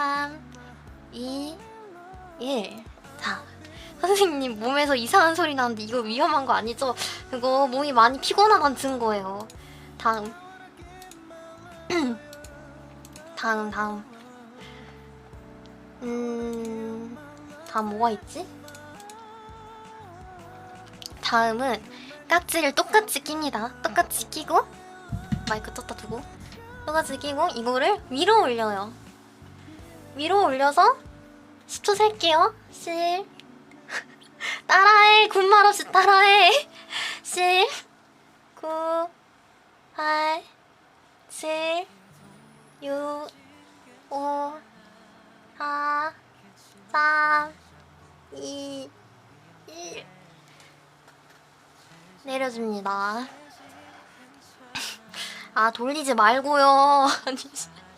3, 2, 1. 자, 선생님 몸에서 이상한 소리 나는데 이거 위험한 거 아니죠? 그거 몸이 많이 피곤하다는 증거예요. 다음. 다음, 다음. 음, 다음 뭐가 있지? 다음은 깍지를 똑같이 낍니다. 똑같이 끼고 마이크 떴다 두고 똑같이 끼고 이거를 위로 올려요. 위로 올려서 10초 셀게요. 10 따라해. 군말 없이 따라해. 10 9 8 7 6 5 4 3 2 1 내려줍니다. 아 돌리지 말고요.